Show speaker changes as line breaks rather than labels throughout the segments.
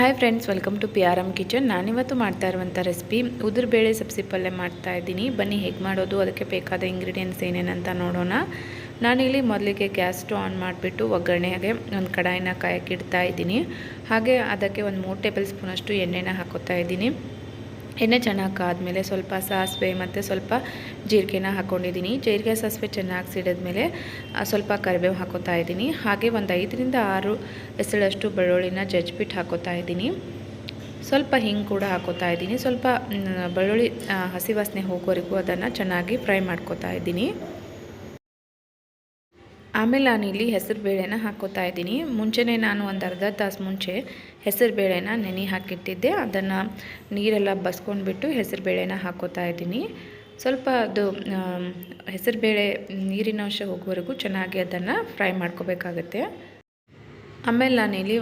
Hi friends welcome to P R M kitchen ನಾನಿವತ್ತು ಮಾಡ್ತಾ ಇರುವಂಥ ರೆಸಿಪಿ ಉದುರುಬೇಳೆ ಸಬ್ಸಿ ಪಲ್ಯ ಮಾಡ್ತಾ ಇದ್ದೀನಿ. ಬನ್ನಿ ಹೇಗೆ ಮಾಡೋದು, ಅದಕ್ಕೆ ಬೇಕಾದ ಇಂಗ್ರೀಡಿಯೆಂಟ್ಸ್ ಏನೇನಂತ ನೋಡೋಣ. ನಾನಿಲ್ಲಿ ಮೊದಲಿಗೆ ಗ್ಯಾಸ್ ಸ್ಟವ್ ಆನ್ ಮಾಡಿಬಿಟ್ಟು ಒಗ್ಗರಣೆಗೆ ಒಂದು ಕಡಾಯಿನ ಕಾಯಕ್ಕೆ ಇಡ್ತಾ ಇದ್ದೀನಿ. ಹಾಗೆ ಅದಕ್ಕೆ ಒಂದು ಮೂರು ಟೇಬಲ್ ಸ್ಪೂನಷ್ಟು ಎಣ್ಣೆನ ಹಾಕೋತಾ ಇದ್ದೀನಿ. ಎಣ್ಣೆ ಚೆನ್ನಾಗಿ ಕಾದ್ಮೇಲೆ ಸ್ವಲ್ಪ ಸಾಸಿವೆ ಮತ್ತು ಸ್ವಲ್ಪ ಜೀರಿಗೆನ ಹಾಕ್ಕೊಂಡಿದ್ದೀನಿ ಜೀರಿಗೆ, ಸಾಸಿವೆ ಚೆನ್ನಾಗಿ ಸಿಡಿದ್ಮೇಲೆ ಸ್ವಲ್ಪ ಕರಿಬೇವು ಹಾಕೋತಾ ಇದ್ದೀನಿ. ಹಾಗೆ ಒಂದು ಐದರಿಂದ ಆರು ಎಸಳಷ್ಟು ಬೆಳ್ಳುಳ್ಳಿನ ಜಜ್ಬಿಟ್ಟು ಹಾಕೋತಾ ಇದ್ದೀನಿ. ಸ್ವಲ್ಪ ಹಿಂಗೆ ಕೂಡ ಹಾಕೋತಾ ಇದ್ದೀನಿ. ಸ್ವಲ್ಪ ಬೆಳ್ಳುಳ್ಳಿ ಹಸಿ ವಾಸನೆ ಹೋಗೋವರೆಗೂ ಅದನ್ನು ಚೆನ್ನಾಗಿ ಫ್ರೈ ಮಾಡ್ಕೋತಾ ಇದ್ದೀನಿ. ಆಮೇಲೆ ನಾನಿಲ್ಲಿ ಹೆಸರು ಬೇಳೆನ ಹಾಕೋತಾ ಇದ್ದೀನಿ. ಮುಂಚೆನೇ ನಾನು ಒಂದು ಅರ್ಧ ತಾಸು ಮುಂಚೆ ಹೆಸರು ಬೇಳೆನ ನೆನೆ ಹಾಕಿಟ್ಟಿದ್ದೆ. ಅದನ್ನು ನೀರೆಲ್ಲ ಬಸ್ಕೊಂಡ್ಬಿಟ್ಟು ಹೆಸರು ಬೇಳೆನ ಹಾಕೋತಾ ಇದ್ದೀನಿ. ಸ್ವಲ್ಪ ಅದು ಹೆಸರು ಬೇಳೆ ನೀರಿನ ಅಂಶ ಹೋಗುವವರೆಗೂ ಚೆನ್ನಾಗಿ ಅದನ್ನು ಫ್ರೈ ಮಾಡ್ಕೋಬೇಕಾಗತ್ತೆ. ಆಮೇಲೆ ನಾನಿಲ್ಲಿ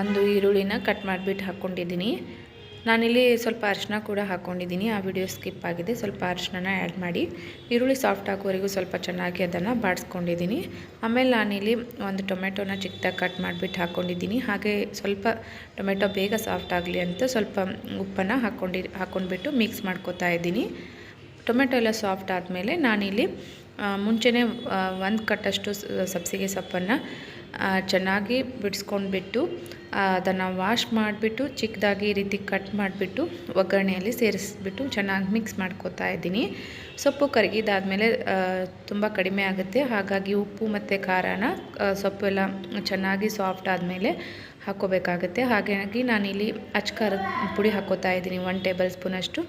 ಒಂದು ಈರುಳ್ಳಿನ ಕಟ್ ಮಾಡಿಬಿಟ್ಟು ಹಾಕ್ಕೊಂಡಿದ್ದೀನಿ ನಾನಿಲ್ಲಿ ಸ್ವಲ್ಪ ಅರಿಶಿನ ಕೂಡ ಹಾಕ್ಕೊಂಡಿದ್ದೀನಿ ಆ ವಿಡಿಯೋ ಸ್ಕಿಪ್ ಆಗಿದೆ. ಸ್ವಲ್ಪ ಅರಿಶಿನ ಆ್ಯಡ್ ಮಾಡಿ, ಈರುಳ್ಳಿ ಸಾಫ್ಟ್ ಆಗೋವರೆಗೂ ಸ್ವಲ್ಪ ಚೆನ್ನಾಗಿ ಅದನ್ನು ಬಾಡಿಸ್ಕೊಂಡಿದ್ದೀನಿ. ಆಮೇಲೆ ನಾನಿಲ್ಲಿ ಒಂದು ಟೊಮೆಟೊನ ಚಿಕ್ಕದಾಗಿ ಕಟ್ ಮಾಡಿಬಿಟ್ಟು ಹಾಕ್ಕೊಂಡಿದ್ದೀನಿ ಹಾಗೆ ಸ್ವಲ್ಪ ಟೊಮೆಟೊ ಬೇಗ ಸಾಫ್ಟ್ ಆಗಲಿ ಅಂತ ಸ್ವಲ್ಪ ಉಪ್ಪನ್ನು ಹಾಕ್ಕೊಂಡು ಹಾಕ್ಕೊಂಡ್ಬಿಟ್ಟು ಮಿಕ್ಸ್ ಮಾಡ್ಕೊತಾ ಇದ್ದೀನಿ. ಟೊಮೆಟೊ ಎಲ್ಲ ಸಾಫ್ಟ್ ಆದಮೇಲೆ ನಾನಿಲ್ಲಿ ಮುಂಚೆನೇ ಒಂದು ಕಟ್ಟಷ್ಟು ಸಬ್ಸಿಗೆ ಸೊಪ್ಪನ್ನು ಚೆನ್ನಾಗಿ ಬಿಡಿಸ್ಕೊಂಡ್ಬಿಟ್ಟು ಅದನ್ನು ವಾಶ್ ಮಾಡಿಬಿಟ್ಟು, ಚಿಕ್ಕದಾಗಿ ಈ ರೀತಿ ಕಟ್ ಮಾಡಿಬಿಟ್ಟು, ಒಗ್ಗರಣೆಯಲ್ಲಿ ಸೇರಿಸ್ಬಿಟ್ಟು ಚೆನ್ನಾಗಿ ಮಿಕ್ಸ್ ಮಾಡ್ಕೊತಾ ಇದ್ದೀನಿ. ಸೊಪ್ಪು ಕರಗಿದಾದಮೇಲೆ ತುಂಬ ಕಡಿಮೆ ಆಗುತ್ತೆ. ಹಾಗಾಗಿ ಉಪ್ಪು ಮತ್ತು ಖಾರನ ಸೊಪ್ಪು ಎಲ್ಲ ಚೆನ್ನಾಗಿ ಸಾಫ್ಟ್ ಆದಮೇಲೆ ಹಾಕೋಬೇಕಾಗುತ್ತೆ ಹಾಗಾಗಿ ನಾನಿಲ್ಲಿ ಖಾರದ ಪುಡಿ ಹಾಕೋತಾ ಇದ್ದೀನಿ. ಒನ್ ಟೇಬಲ್ ಸ್ಪೂನಷ್ಟು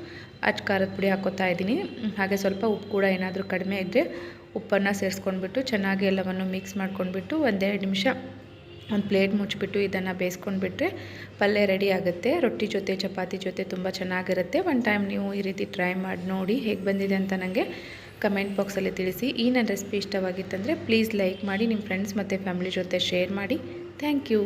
ಅಚ್ಕಾರದ ಪುಡಿ ಹಾಕೋತಾ ಇದ್ದೀನಿ. ಹಾಗೆ ಸ್ವಲ್ಪ ಉಪ್ಪು ಕೂಡ ಏನಾದರೂ ಕಡಿಮೆ ಇದ್ದರೆ ಉಪ್ಪನ್ನು ಸೇರಿಸ್ಕೊಂಡ್ಬಿಟ್ಟು ಚೆನ್ನಾಗಿ ಎಲ್ಲವನ್ನು ಮಿಕ್ಸ್ ಮಾಡ್ಕೊಂಡ್ಬಿಟ್ಟು ಒಂದೆರಡು ನಿಮಿಷ ಒಂದು ಪ್ಲೇಟ್ ಮುಚ್ಚಿಬಿಟ್ಟು ಇದನ್ನು ಬೇಯಿಸ್ಕೊಂಡ್ಬಿಟ್ರೆ ಪಲ್ಯ ರೆಡಿ ಆಗುತ್ತೆ. ರೊಟ್ಟಿ ಜೊತೆ, ಚಪಾತಿ ಜೊತೆ ತುಂಬ ಚೆನ್ನಾಗಿರುತ್ತೆ. ಒನ್ ಟೈಮ್ ನೀವು ಈ ರೀತಿ ಟ್ರೈ ಮಾಡಿ ನೋಡಿ ಹೇಗೆ ಬಂದಿದೆ ಅಂತ ನನಗೆ ಕಮೆಂಟ್ ಬಾಕ್ಸಲ್ಲಿ ತಿಳಿಸಿ. ಈ ನನ್ನ ರೆಸಿಪಿ ಇಷ್ಟವಾಗಿತ್ತಂದರೆ ಪ್ಲೀಸ್ ಲೈಕ್ ಮಾಡಿ, ನಿಮ್ಮ ಫ್ರೆಂಡ್ಸ್ ಮತ್ತು ಫ್ಯಾಮಿಲಿ ಜೊತೆ ಶೇರ್ ಮಾಡಿ. Thank you.